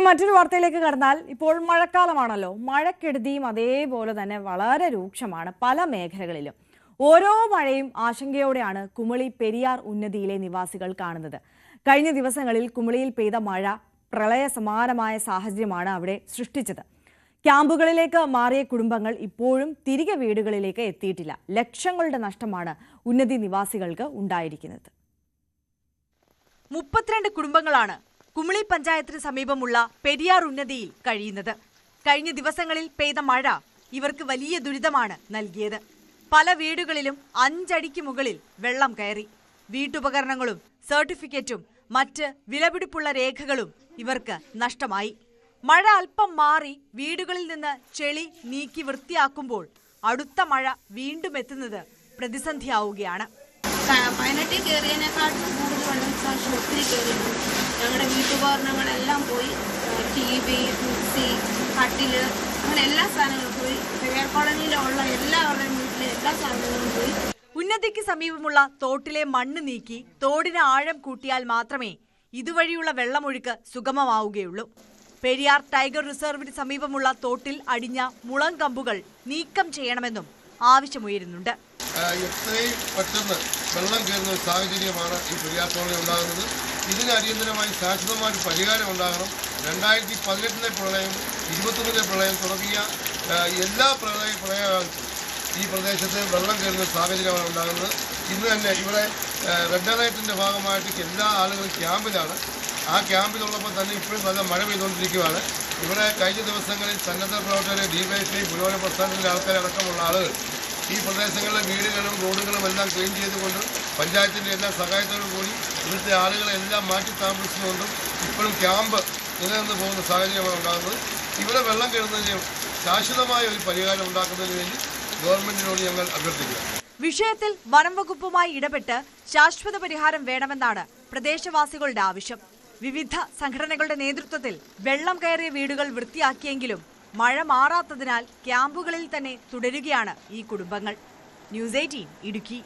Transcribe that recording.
ഇനി മറ്റൊരു വാർത്തയിലേക്ക് കടന്നാൽ ഇപ്പോൾ മഴക്കാലമാണല്ലോ. മഴക്കെടുതിയും അതേപോലെ തന്നെ വളരെ രൂക്ഷമാണ് പല മേഖലകളിലും. ഓരോ മഴയും ആശങ്കയോടെയാണ് കുമളി പെരിയാർ ഉന്നതിയിലെ നിവാസികൾ കാണുന്നത്. കഴിഞ്ഞ ദിവസങ്ങളിൽ കുമളിയിൽ പെയ്ത മഴ പ്രളയ സമാനമായ സാഹചര്യമാണ് അവിടെ സൃഷ്ടിച്ചത്. ക്യാമ്പുകളിലേക്ക് മാറിയ കുടുംബങ്ങൾ ഇപ്പോഴും തിരികെ വീടുകളിലേക്ക് എത്തിയിട്ടില്ല. ലക്ഷങ്ങളുടെ നഷ്ടമാണ് ഉന്നതി നിവാസികൾക്ക് ഉണ്ടായിരിക്കുന്നത്. മുപ്പത്തിരണ്ട് കുടുംബങ്ങളാണ് കുമിളി പഞ്ചായത്തിന് സമീപമുള്ള പെരിയാർ ഉന്നതിയിൽ കഴിയുന്നത്. കഴിഞ്ഞ ദിവസങ്ങളിൽ പെയ്ത മഴ ഇവർക്ക് വലിയ ദുരിതമാണ് നൽകിയത്. പല വീടുകളിലും അഞ്ചടിക്ക് മുകളിൽ വെള്ളം കയറി. വീട്ടുപകരണങ്ങളും സർട്ടിഫിക്കറ്റും മറ്റ് വിലപിടിപ്പുള്ള രേഖകളും ഇവർക്ക് നഷ്ടമായി. മഴ അല്പം മാറി വീടുകളിൽ നിന്ന് ചെളി നീക്കി വൃത്തിയാക്കുമ്പോൾ അടുത്ത മഴ വീണ്ടും എത്തുന്നത് പ്രതിസന്ധിയാവുകയാണ്. കൂടുതൽ ഞങ്ങളുടെ വീട്ടുപകരണങ്ങളെല്ലാം പോയി ടി വി മിക്സി കട്ടിൽ അങ്ങനെ എല്ലാ സാധനങ്ങളും പോയി. പെരിയാർ കോളനിയിലുള്ള എല്ലാവരുടെയും വീട്ടിലെ എല്ലാ സാധനങ്ങളും പോയി. ഉന്നതിക്ക് സമീപമുള്ള തോട്ടിലെ മണ്ണ് നീക്കി തോടിന് ആഴം കൂട്ടിയാൽ മാത്രമേ ഇതുവഴിയുള്ള വെള്ളമൊഴുക്ക് സുഗമമാവുകയുള്ളൂ. പെരിയാർ ടൈഗർ റിസർവിന് സമീപമുള്ള തോട്ടിൽ അടിഞ്ഞ മുളം കമ്പുകൾ നീക്കം ചെയ്യണമെന്നും ആവശ്യമുയരുന്നുണ്ട്. എത്രയും പെട്ടെന്ന് വെള്ളം കയറുന്ന സാഹചര്യമാണ് ഈ പെരിയാത്തോളിൽ ഉണ്ടാകുന്നത്. ഇതിന് അടിയന്തരമായി ശാശ്വതമായ ഒരു പരിഹാരം ഉണ്ടാകണം. രണ്ടായിരത്തി പതിനെട്ടിലെ പ്രളയം ഇരുപത്തൊന്നിലെ പ്രളയം തുടങ്ങിയ എല്ലാ പ്രളയ പ്രളയകാലത്തും ഈ പ്രദേശത്ത് വെള്ളം കയറുന്ന സാഹചര്യമാണ് ഉണ്ടാകുന്നത്. ഇന്ന് തന്നെ ഇവിടെ റെഡ് അലേർട്ടിന്റെ ഭാഗമായിട്ട് എല്ലാ ആളുകളും ക്യാമ്പിലാണ്. ആ ക്യാമ്പിലുള്ളപ്പോൾ തന്നെ ഇപ്പോഴും നല്ല മഴ പെയ്തുകൊണ്ടിരിക്കുകയാണ്. ഇവിടെ കഴിഞ്ഞ ദിവസങ്ങളിൽ സന്നദ്ധ പ്രവർത്തകരെ ഡിവൈഎസ്പി പുരോഗമന പ്രസ്ഥാനത്തിന്റെ ആൾക്കാരടക്കമുള്ള ആളുകൾ ഈ പ്രദേശങ്ങളിലെ വീടുകളും റോഡുകളും എല്ലാം ക്ലീൻ ചെയ്തുകൊണ്ടും പഞ്ചായത്തിന്റെ എല്ലാ സഹായത്തോടും കൂടി ഇവിടുത്തെ ആളുകളെല്ലാം മാറ്റി താമസിച്ചുകൊണ്ടും ഇപ്പോഴും ക്യാമ്പ് നിലനിന്ന് പോകുന്ന സാഹചര്യമാണ് ഉണ്ടാകുന്നത്. ഇവിടെ വെള്ളം കയറുന്നതിന് ശാശ്വതമായ ഒരു പരിഹാരം ഉണ്ടാക്കുന്നതിന് വേണ്ടി ഗവൺമെന്റിനോട് ഞങ്ങൾ അഭ്യർത്ഥിക്കുക വിഷയത്തിൽ വനം വകുപ്പുമായി ഇടപെട്ട് ശാശ്വത പരിഹാരം വേണമെന്നാണ് പ്രദേശവാസികളുടെ ആവശ്യം. വിവിധ സംഘടനകളുടെ നേതൃത്വത്തിൽ വെള്ളം കയറിയ വീടുകൾ വൃത്തിയാക്കിയെങ്കിലും മഴ മാറാത്തതിനാൽ ക്യാമ്പുകളിൽ തന്നെ തുടരുകയാണ് ഈ കുടുംബങ്ങൾ. News Eighteen Idukki.